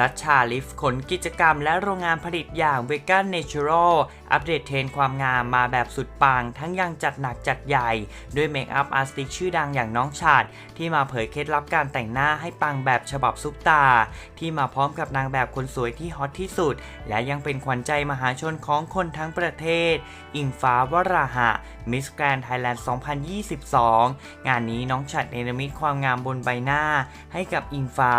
รัชชาลิฟขนกิจกรรมและโรงงานผลิตอย่าง Vegan Natural อัปเดตเทรนความงามมาแบบสุดปัง ทั้งยังจัดหนักจัดใหญ่ด้วยเมคอัพอาร์ติสชื่อดังอย่างน้องฉัดที่มาเผยเคล็ดลับการแต่งหน้าให้ปังแบบฉบับซุปตา ที่มาพร้อมกับนางแบบคนสวยที่ฮอตที่สุด และยังเป็นขวัญใจมหาชนของคนทั้งประเทศ อิงฟ้าวราหะมิสแกรนไทยแลนด์2022 งานนี้น้องฉัดเนรมิตความงามบนใบหน้า ให้กับอิงฟ้า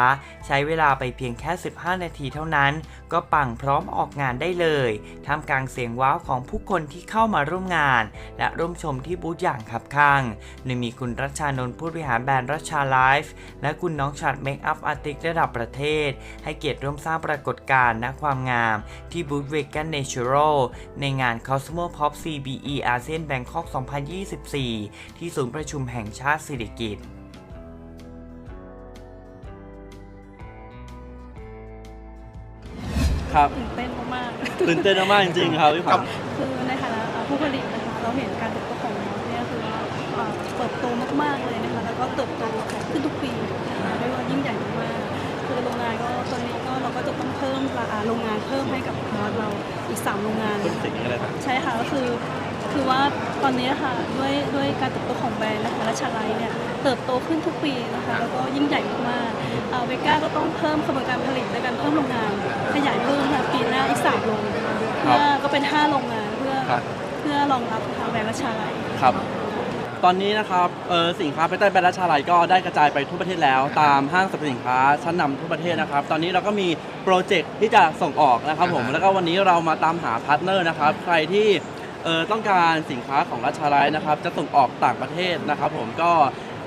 ใช้เวลาไปเพียงแค่ 15 นาทีเท่านั้น ก็ปังพร้อมออกงานได้เลยท่ามกลางเสียงว้าวของผู้คนที่เข้ามาร่วมงาน และร่วมชมที่บูธอย่างคับข้างโดยมีคุณรัชชานนท์ผู้บริหารแบรนด์รัชชาไลฟ์และคุณน้องฉัดเมคอัพอาร์ติสระดับประเทศ ให้เกียรติร่วมสร้างปรากฏการณ์ณความงาม ที่บูธ Vegan Natural ในงาน Cosmo Pop CBE อาเซียนแบงคอก 2024 ที่ศูนย์ประชุมแห่งชาติสิริกิติ์ครับตื่นเต้น ตื่นเต้นมากๆจริงๆครับพี่ผังๆคือในฐานะผู้ผลิตนะคะเราเห็นการเติบโตของน้องเนี่ยคือว่าเอ่อเติบโตมากๆเลยนะคะแล้วก็เติบโตขึ้นทุกปีนะคะเรียกว่ายิ่งใหญ่มากๆคือโรงงานก็ตอนนี้ก็เราก็จะต้องเพิ่มราคาโรงงานเพิ่มให้กับบอสเราอีก 3 โรงงานเพิ่งสิ่งอะไรครับใช่ค่ะก็คือคือว่าตอนนี้ค่ะด้วยด้วยการเติบโตของแบรนด์นะคะรัชไลท์เนี่ยเติบโตขึ้นทุกปีนะคะแล้วก็ยิ่งใหญ่มากๆเวก้าก็ต้องเพิ่มขบวนการผลิตในการเพิ่มโรงงานขยายเพิ่มค่ะปีหน้าอีกสามโรง เพื่อก็เป็นห้าโรงงานเพื่อครับ เพื่อรองรับทางแบรนด์รัชไลท์ครับ ตอนนี้นะครับเออสินค้าภายใต้แบรนด์รัชชาไลก็ได้กระจายไปทั่วประเทศแล้ว ตามห้างสรรพสินค้าชั้นนำทั่วประเทศนะครับ ตอนนี้เราก็มีโปรเจกต์ที่จะส่งออกนะครับผมแล้วก็วันนี้เรามาตามหาพาร์ทเนอร์นะครับ ใครที่เออต้องการสินค้าของรัชชาไลนะครับ จะส่งออกต่างประเทศนะครับ ผมก็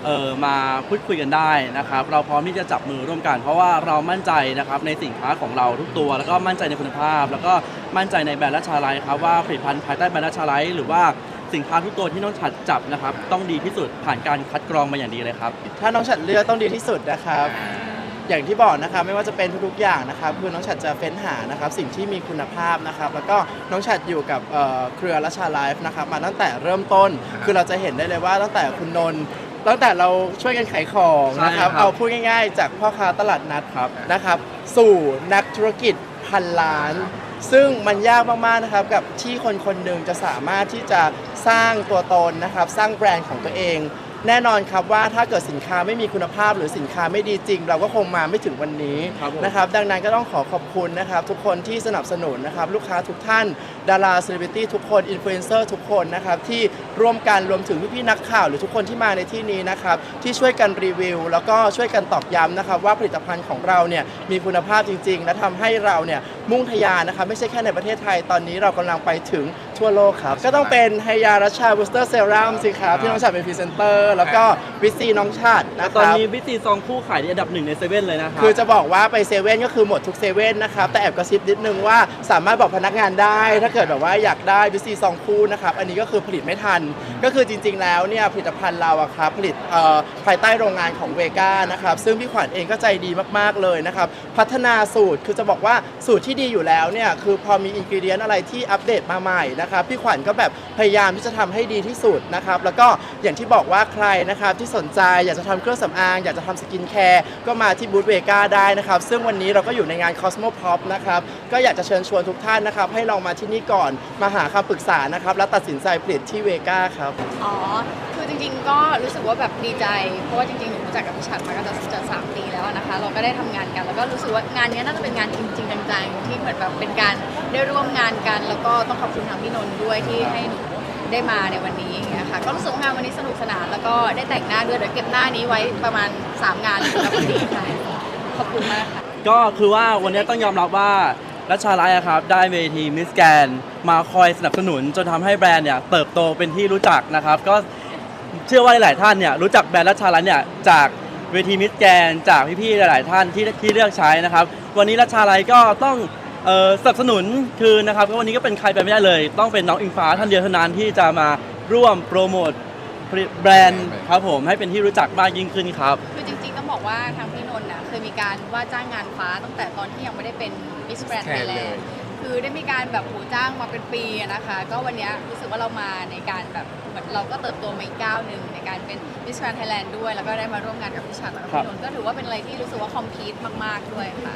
เออมาพูดคุยกันได้นะครับ เราพร้อมที่จะจับมือร่วมกัน เพราะว่าเรามั่นใจนะครับในสินค้าของเราทุกตัว แล้วก็มั่นใจในคุณภาพ แล้วก็มั่นใจในแบรนด์รัชาไลครับว่าผลิตภัณฑ์ภายใต้แบรนด์รัชาไลหรือว่าสินค้าทุกตัวที่น้องฉัดจับนะครับต้องดีที่สุดผ่านการคัดกรองมาอย่างดีเลยครับ ถ้าน้องฉัดเลือกต้องดีที่สุดนะครับ อย่างที่บอกนะครับไม่ว่าจะเป็นทุกๆอย่างนะครับคือน้องฉัดจะเฟ้นหานะครับสิ่งที่มีคุณภาพนะครับ แล้วก็น้องฉัดอยู่กับเอ่อเครือรัชาไลฟ์นะครับมาตั้งแต่เริ่มต้นคือเราจะเห็นได้เลยว่าตั้งแต่คุณนนท์ ตั้งแต่เราช่วยกันขายของนะครับ ใช่ครับ เอาพูดง่ายๆ จากพ่อค้าตลาดนัดครับนะครับ สู่นักธุรกิจพันล้าน ซึ่งมันยากมากๆนะครับกับที่คนคนหนึ่งจะสามารถที่จะสร้างตัวตนนะครับ สร้างแบรนด์ของตัวเอง แน่นอนครับว่าถ้าเกิดสินค้าไม่มีคุณภาพหรือสินค้าไม่ดีจริง เราก็คงมาไม่ถึงวันนี้ครับผม นะครับ ดังนั้นก็ต้องขอขอบคุณนะครับ ทุกคนที่สนับสนุนนะครับ ลูกค้าทุกท่าน ดาราเซเลบริตี้ทุกคนอินฟลูเอนเซอร์ทุกคนนะครับ ที่ร่วมกันรวมถึงพี่ๆนักข่าว หรือทุกคนที่มาในที่นี้นะครับ ที่ช่วยกันรีวิว แล้วก็ช่วยกันตอกย้ำนะครับ ว่าผลิตภัณฑ์ของเราเนี่ยมีคุณภาพจริง ๆ และทำให้เราเนี่ยมุ่งทะยานนะครับไม่ใช่แค่ในประเทศไทยตอนนี้เรากำลังไปถึง ทั่วโลกครับ ก็ต้องเป็นไฮยารัชชาบูสเตอร์เซรั่มสิครับ ที่น้องชาติเป็นพรีเซนเตอร์ แล้วก็ วิซีน้องชาตินะคตอนรับนี้วิตีซองคู่ขายที่อันดับหนึ่งในเซเว่นเลยนะครับ คือจะบอกว่าไปเซเว่นก็คือหมดทุกเซเว่นนะครับ แต่แอบกระซิบนิดนึงว่าสามารถบอกพนักงานได้ ถ้าเกิดแบบว่าอยากได้วิซีซองคู่นะครับ อันนี้ก็คือผลิตไม่ทัน ก็คือจริง ๆ แล้วเนี่ยผลิตภัณฑ์เราอะครับผลิตเอ่อภายใต้โรงงานของเวก้านะครับ ซึ่งพี่ขวัญเองก็ใจดีมากๆเลยนะครับ พัฒนาสูตรคือจะบอกว่าสูตรที่ดีอยู่แล้วเนี่ยคือพอมีอินกิเดียนอะไรที่อัปเดตมาใหม่นะครับพี่ขวัญก็แบบพยายามที่จะทำให้ดีที่สุดนะครับแล้วก็อย่างที่บอกว่าใครนะครับที่สนใจ อยากจะทำเครื่องสำอาง อยากจะทำสกินแคร์ก็มาที่บูธเวก้าได้นะครับ ซึ่งวันนี้เราก็อยู่ในงาน Cosmo Pop นะครับ ก็อยากจะเชิญชวนทุกท่านนะครับ ให้ลองมาที่นี่ก่อนมาหาคำปรึกษานะครับ แล้วตัดสินใจผลิตที่เวก้าครับ อ๋อ คือจริงๆ ก็รู้สึกว่าแบบดีใจ เพราะว่าจริงๆ หนูรู้จักกับพี่ชัดมาก็จะจะสามปีแล้วนะคะ เราก็ได้ทำงานกัน แล้วก็รู้สึกว่างานนี้น่าจะเป็นงานจริงๆจังๆที่เหมือนแบบเป็นการได้ร่วมงานกัน แล้วก็ต้องขอบคุณทางพี่นนท์ด้วยที่ให้หนู ได้มาในวันนี้อย่างเงี้ยค่ะก็รู้สึกว่างานวันนี้สนุกสนานแล้วก็ได้แต่งหน้าด้วยเดี๋ยวเก็บหน้านี้ไว้ประมาณ 3 งานสำหรับวันนี้ค่ะขอบคุณมากค่ะ ก็คือว่าวันนี้ต้องยอมรับว่ารัชชาไลท์อะครับได้เวทีมิสแกนมาคอยสนับสนุนจนทำให้แบรนด์เนี่ยเติบโตเป็นที่รู้จักนะครับ ก็เชื่อว่าหลายๆท่านเนี่ยรู้จักแบรนด์รัชชาไลท์เนี่ยจากเวทีมิสแกนจากพี่ๆหลายๆท่านที่ที่เลือกใช้นะครับ วันนี้รัชชาไลท์ก็ต้อง เอ่อสนับสนุนคือนะครับก็วันนี้ก็เป็นใครไปไม่ได้เลย ต้องเป็นน้องอิงฟ้าท่านเดียวเท่านั้นที่จะมาร่วมโปรโมทแบรนด์ครับผมให้เป็นที่รู้จักมากยิ่งขึ้นครับ คือจริงๆต้องบอกว่าทางพี่นนท์น่ะเคยมีการว่าจ้างงานฟ้าตั้งแต่ตอนที่ยังไม่ได้เป็นมิสแกรนด์ไทยแลนด์คือได้มีการแบบโหจ้างมาเป็นปีอะนะคะ ก็วันเนี้ยรู้สึกว่าเรามาในการแบบเหมือนเราก็เติบโตมาอีกก้าวหนึ่งในการเป็นมิสแกรนด์ไทยแลนด์ด้วย แล้วก็ได้มาร่วมงานกับพี่ชัดแล้วก็พี่นนท์ก็ถือว่าเป็นอะไรที่รู้สึกว่าคอมพลีทมากๆด้วยค่ะ